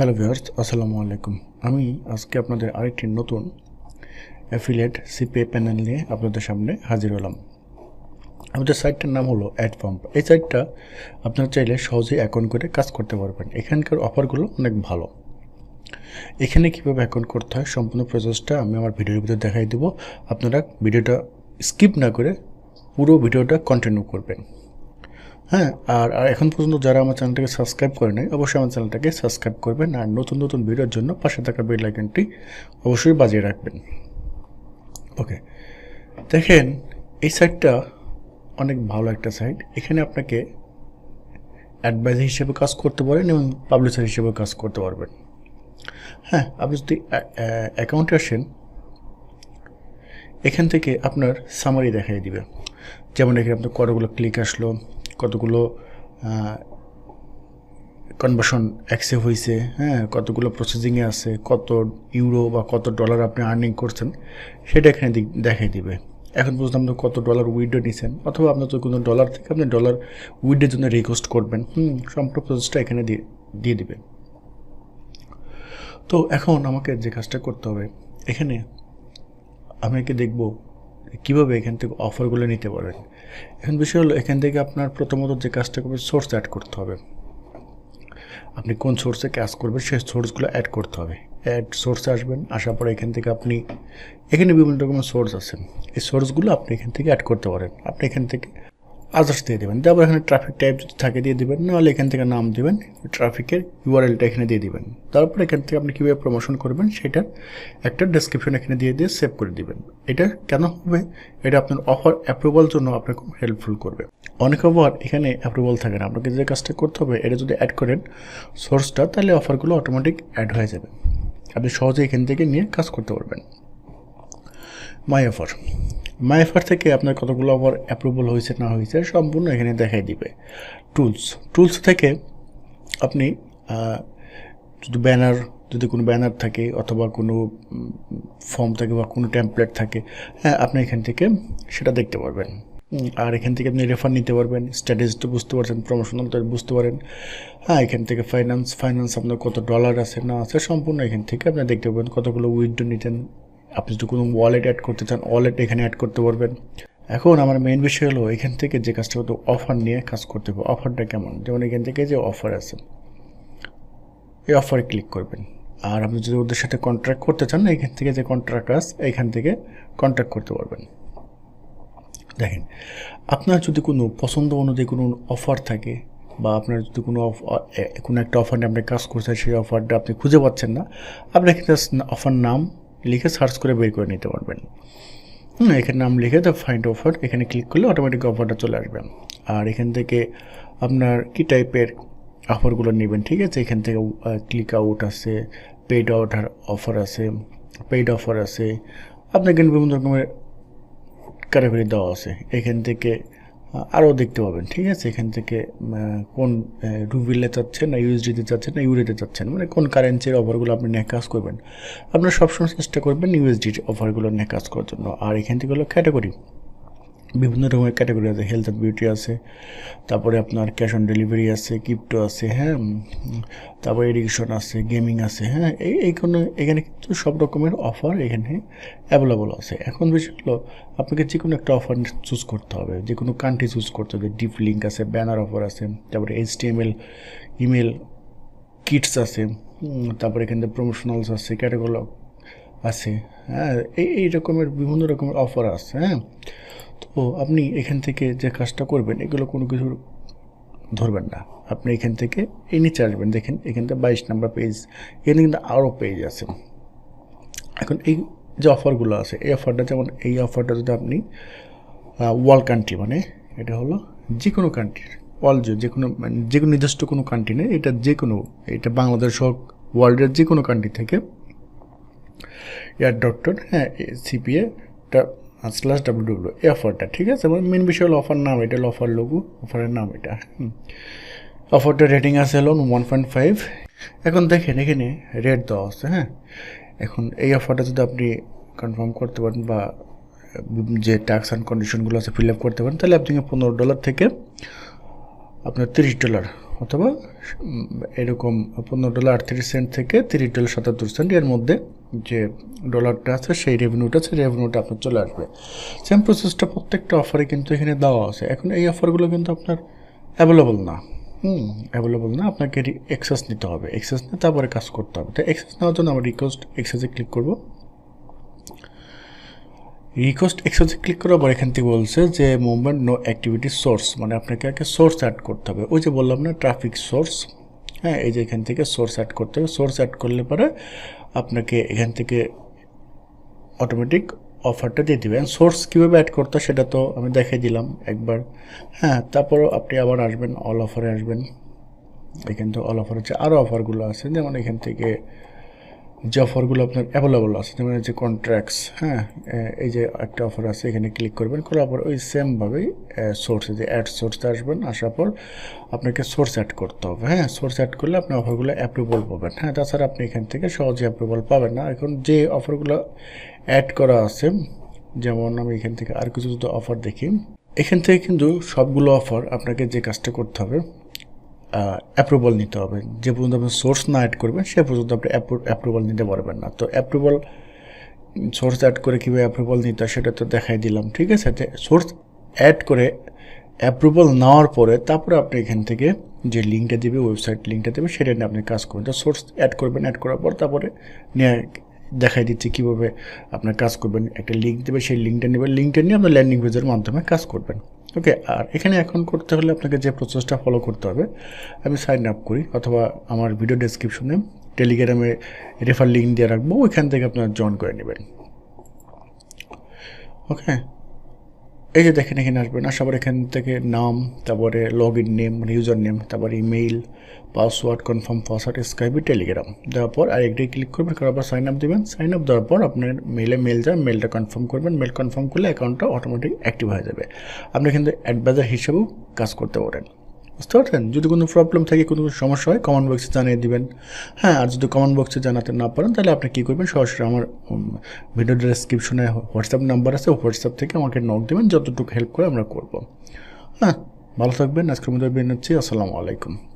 Hello viewers, আসসালামু আলাইকুম। আমি আজকে আপনাদের আরেকটি নতুন অ্যাফিলিয়েট সিপে প্যানেল নিয়ে আপনাদের সামনে হাজির হলাম। আমাদের সাইটটার নাম হলো অ্যাড পাম্প এই সাইটটা আপনারা চাইলে সহজেই অ্যাকাউন্ট করে কাজ করতে পারবেন। এখানকার অফারগুলো অনেক ভালো। এখানে কীভাবে অ্যাকাউন্ট করতে হয় সম্পূর্ণ প্রসেসটা আমি আমার ভিডিওর ভিতরে দেখাই দেবো। আপনারা ভিডিওটা স্কিপ না করে পুরো ভিডিওটা কন্টিনিউ করবেন। হ্যাঁ। আর আর এখন পর্যন্ত যারা আমার চ্যানেলটাকে সাবস্ক্রাইব করে নেয় অবশ্যই আমার চ্যানেলটাকে সাবস্ক্রাইব করবেন আর নতুন নতুন ভিডিওর জন্য পাশে থাকা বেল আইকনটি অবশ্যই বাজিয়ে রাখবেন। ওকে দেখেন, এই সাইটটা অনেক ভালো একটা সাইট এখানে আপনাকে অ্যাডভাইজার হিসেবে কাজ করতে পারেন এবং পাবলিশার হিসেবে কাজ করতে পারবেন। হ্যাঁ আপনি যদি অ্যাকাউন্টে আসেন, এখান থেকে আপনার সামারি দেখাই দিবে। যেমন এখানে আপনার কতগুলো ক্লিক আসলো কতগুলো কনভার্সন অ্যাকসেপ্ট হয়েছে হ্যাঁ কতগুলো প্রসেসিংয়ে আছে, কত ইউরো বা কত ডলার আপনি আর্নিং করছেন, সেটা এখানে দেখাই দিবে। এখন পর্যন্ত আপনি কত ডলার উইডো নিছেন, অথবা আপনার তো কোনো ডলার থেকে আপনি ডলার উইডের জন্য রিকোয়েস্ট করবেন, হুম, সম্পূর্ণ প্রসেসটা এখানে দিয়ে দিয়ে দিবে। তো এখন আমাকে যে কাজটা করতে হবে, এখানে আমি একে দেখব কীভাবে এখান থেকে অফারগুলো নিতে পারেন? এখন বিষয় হলো, এখান থেকে আপনার প্রথমত যে কাজটা করবে সোর্স অ্যাড করতে হবে। আপনি কোন সোর্সে কাজ করবেন, সেই সোর্সগুলো অ্যাড করতে হবে। অ্যাড সোর্সে আসবেন, আসার পরে এখান থেকে আপনি, এখানে বিভিন্ন রকমের সোর্স আছে। এই সোর্সগুলো আপনি এখান থেকে অ্যাড করতে পারেন। আপনি এখান থেকে আদার্স দিয়ে দেবেন। তারপর এখানে ট্রাফিক টাইপ যদি থাকে দিয়ে দেবেন, নাহলে এখান থেকে নাম দেবেন ট্রাফিকের ইউআরএলটা এখানে দিয়ে দিবেন। তারপর এখান থেকে আপনি কীভাবে প্রমোশন করবেন সেটার একটা ডেসক্রিপশন এখানে দিয়ে দিয়ে সেভ করে দিবেন। এটা কেন হবে? এটা আপনার অফার অ্যাপ্রুভাল জন্য আপনাকে হেল্পফুল করবে। অনেক অফার এখানে অ্যাপ্রুভাল থাকে না। আপনাকে যে কাজটা করতে হবে, এটা যদি অ্যাড করেন সোর্সটা তাহলে অফারগুলো অটোমেটিক অ্যাড হয়ে যাবে। আপনি সহজে এখান থেকে নিয়ে কাজ করতে পারবেন। মাই অফার মাই অফার থেকে আপনার কতগুলো অফার অ্যাপ্রুভাল হয়েছে, না হয়েছে, সম্পূর্ণ এখানে দেখাই দিবে। টুলস টুলস থেকে আপনি যদি ব্যানার যদি কোনো ব্যানার থাকে অথবা কোনো ফর্ম থাকে বা কোনো টেমপ্লেট থাকে হ্যাঁ আপনি এখান থেকে সেটা দেখতে পারবেন। আর এখান থেকে আপনি রেফার নিতে পারবেন। স্ট্র্যাটেজিটা বুঝতে পারছেন প্রমোশনাল বুঝতে পারেন। হ্যাঁ এখান থেকে ফাইন্যান্স ফাইন্যান্স আপনার কত ডলার আছে, না আছে, সম্পূর্ণ এখান থেকে আপনি দেখতে পাবেন কতগুলো উইথড্র নিতেন আপনি যদি কোনো ওয়ালেট অ্যাড করতে চান ওয়ালেট এখানে অ্যাড করতে পারবেন। এখন আমার মেইন বিষয় হলো, এখান থেকে যে কাজটা হতো অফার নিয়ে কাজ করতে হবে। অফারটা কেমন? যেমন এখান থেকে যে অফার আছে, এই অফারে ক্লিক করবেন। আর আপনি যদি ওদের সাথে কন্ট্রাক্ট করতে চান, এখান থেকে যে কন্ট্রাক্ট আছে, এখান থেকে কন্ট্রাক্ট করতে পারবেন। দেখেন, আপনার যদি কোনো পছন্দ অনুযায়ী কোনো অফার থাকে, বা আপনার যদি কোনো কোনো একটা অফার নিয়ে আপনি কাজ করছেন, সেই অফারটা আপনি খুঁজে পাচ্ছেন না, আপনি এখানে অফার নাম লিখে সার্চ করে বের করে নিতে পারবেন। হুম, এখানে নাম লিখে দ্য ফাইন্ড অফার এখানে ক্লিক করলে অটোমেটিক অফারটা চলে আসবে। আর এখান থেকে আপনার কি টাইপের অফারগুলো নেবেন, ঠিক আছে? এখান থেকে ক্লিক আউট আছে পেইড আউট অফার আছে পেইড অফার আছে। এখানে বিভিন্ন রকমের ক্যাটাগরি দেওয়া আছে। এখান থেকে আরও দেখতে পাবেন, ঠিক আছে? এখান থেকে কোন রুবিলে চাচ্ছেন না ইউএসডিতে চাচ্ছেন না ইউরেতে চাচ্ছেন মানে কোন কারেন্সির অফারগুলো আপনি নিয়ে কাজ করবেন। আপনার সবসময় চেষ্টা করবেন ইউএসডির অফারগুলো নিয়ে কাজ করার জন্য। আর এখান থেকে হলো ক্যাটাগরি বিভিন্ন রকমের ক্যাটাগরি আছে হেলথ অ্যান্ড বিউটি আছে, তারপরে আপনার ক্যাশ অন ডেলিভারি আছে ক্রিপ্টো আছে হ্যাঁ তারপরে এডুকেশন আছে গেমিং আছে হ্যাঁ এই এই কোনো এখানে কিন্তু সব রকমের অফার এখানে অ্যাভেলেবল আছে। এখন বিষয় হলো, আপনাকে যে কোনো একটা অফার চুজ করতে হবে। যে কোনো কান্ট্রি চুজ করতে হবে ডিপ লিঙ্ক আছে ব্যানার অফার আছে, তারপরে H T M L email kits আছে তারপরে এখান প্রমোশনালস আছে ক্যাটাগরি আছে। হ্যাঁ এই এই রকমের বিভিন্ন রকমের অফার আছে হ্যাঁ? তো আপনি এখান থেকে যে কাজটা করবেন, এগুলো কোনো কিছুর ধরবেন না। আপনি এখান থেকে এই নিচে আসবেন, দেখেন এখান থেকে বাইশ নাম্বার পেজ এখানে কিন্তু আরও পেজ আছে। এখন এই যে অফারগুলো আছে, এই অফারটা যেমন, এই অফারটা যদি আপনি ওয়ার্ল্ড কান্ট্রি মানে এটা হলো যে কোনো কান্ট্রির অল যে কোনো মানে যে কোনো নির্দিষ্ট কোনো কান্ট্রি নেই, এটা যে কোনো এটা বাংলাদেশ হোক ওয়ার্ল্ডের যে কোনো কান্ট্রি থেকে এয়ার ডক্টর হ্যাঁ সিপিএ স্ল্যাশ ডাব্লিউ ডাব্লিউ এই অফারটা ঠিক আছে? মানে মেন বিষয় হলো অফার নাম, এটা হলো অফার লোগো অফারের নাম এটা। অফারটা রেটিং আছে হলো ওয়ান পয়েন্ট ফাইভ এখন দেখেন, এখানে রেট দেওয়া আছে হ্যাঁ? এখন এই অফারটা যদি আপনি কনফার্ম করতে পারেন বা, যে টার্মস অ্যান্ড কন্ডিশনগুলো আছে ফিল আপ করতে পারেন, তাহলে আপনি পনেরো ডলার থেকে আপনার তিরিশ ডলার অথবা এরকম পনেরো ডলার আটত্রিশ সেন্ট থেকে তিরিশ ডলার সাতাত্তর সেন্ট এর মধ্যে যে ডলারটা আছে, সেই রেভিনিউটা সেই রেভিনিউটা আপনার চলে আসবে। সেম প্রসেসটা প্রত্যেকটা অফারে কিন্তু এখানে দেওয়া আছে। এখন এই অফারগুলো কিন্তু আপনার অ্যাভেলেবল না। হুম অ্যাভেলেবল না, আপনাকে এক্সেস নিতে হবে। এক্সেস নিয়ে তারপরে কাজ করতে হবে। তো এক্সেস নেওয়ার জন্য আমরা রিকোয়েস্ট এক্সেসে ক্লিক করব। রিকোয়েস্ট এক্সেসে ক্লিক করার পর এখান থেকে বলছে যে মুভমেন্ট নো অ্যাক্টিভিটি সোর্স মানে আপনাকে আগে সোর্স অ্যাড করতে হবে। ওই যে বললাম না ট্রাফিক সোর্স হ্যাঁ এই যে এখান থেকে সোর্স অ্যাড করতে হবে। সোর্স অ্যাড করলে পরে আপনাকে এখান থেকে অটোমেটিক অফারটা দিয়ে দেবেন সোর্স কীভাবে অ্যাড করতে সেটা তো আমি দেখাই দিলাম একবার। হ্যাঁ তারপরও আপনি আবার আসবেন অল অফারে আসবেন। এখান থেকে অল অফার হচ্ছে আরও অফারগুলো আছে, যেমন এখান থেকে যে অফারগুলো আপনার অ্যাভেলেবল আছে, যেমন যে কন্ট্রাক্টস হ্যাঁ এই যে একটা অফার আছে, এখানে ক্লিক করবেন করার পর ওই সেমভাবেই সোর্সে যে অ্যাড সোর্সে আসবেন, আসার পর আপনাকে সোর্স অ্যাড করতে হবে হ্যাঁ সোর্স অ্যাড করলে আপনি অফারগুলো অ্যাপ্রুভাল পাবেন হ্যাঁ তাছাড়া আপনি এখান থেকে সহজে অ্যাপ্রুভাল পাবেন না। এখন যে অফারগুলো অ্যাড করা আছে, যেমন আমি এখান থেকে আর কিছু যদি অফার দেখি, এখান থেকে কিন্তু সবগুলো অফার আপনাকে যে কাজটা করতে হবে অ্যাপ্রুভাল নিতে হবে। যে পর্যন্ত আপনি সোর্স না অ্যাড করবেন, সে পর্যন্ত আপনি অ্যাপ্রুভাল নিতে পারবেন না। তো অ্যাপ্রুভাল সোর্স অ্যাড করে কীভাবে অ্যাপ্রুভাল নিতে হয় সেটা তো দেখাই দিলাম, ঠিক আছে? সোর্স অ্যাড করে অ্যাপ্রুভাল নেওয়ার পরে তারপরে আপনি এখান থেকে যে লিঙ্কটা দেবে ওয়েবসাইট লিঙ্কটা দেবে, সেটা নিয়ে আপনি কাজ করবেন। তো সোর্স অ্যাড করবেন অ্যাড করার পর তারপরে নিয়ে দেখাই দিচ্ছি কীভাবে আপনার কাজ করবেন। একটা লিঙ্ক দেবে, সেই লিঙ্কটা নেবেন লিঙ্কটা নিয়ে আপনার ল্যান্ডিং পেজের মাধ্যমে কাজ করবেন। ওকে আর এখানে এখন করতে হলে আপনাকে যে প্রসেসটা ফলো করতে হবে, আমি সাইন আপ করি, অথবা আমার ভিডিও ডেসক্রিপশনে টেলিগ্রামে রেফার লিঙ্ক দিয়ে রাখব, ওইখান থেকে আপনারা জয়েন করে নেবেন। ওকে এই যে দেখেন, এখানে আসবেন আসার সবার এখান থেকে নাম, তারপরে লগ ইন নেম মানে ইউজার নেম তারপরে email password confirm password Skype Telegram দেওয়ার পর আর একটি ক্লিক করবেন, করার পর সাইন আপ দেবেন। সাইন আপ দেওয়ার পর আপনার মেলে মেল যাবে মেলটা কনফার্ম করবেন। মেল কনফার্ম করলে অ্যাকাউন্টটা অটোমেটিক অ্যাক্টিভ হয়ে যাবে। আপনি কিন্তু অ্যাডভাইজার হিসেবেও কাজ করতে পারেন। বুঝতে পারছেন? যদি কোনো প্রবলেম থাকে, কোনো সমস্যা হয় কমেন্ট বক্সে জানিয়ে দিবেন। হ্যাঁ আর যদি কমেন্ট বক্সে জানাতে না পারেন, তাহলে আপনি কী করবেন? সরাসরি আমার ভিডিও ডেসক্রিপশনে হোয়াটসঅ্যাপ নাম্বার আছে হোয়াটসঅ্যাপ থেকে আমাকে নক দেবেন, যতটুকু হেল্প করে আমরা করব। হ্যাঁ ভালো থাকবেন। আজকের মধ্যে বের নিচ্ছি। আসসালামু আলাইকুম।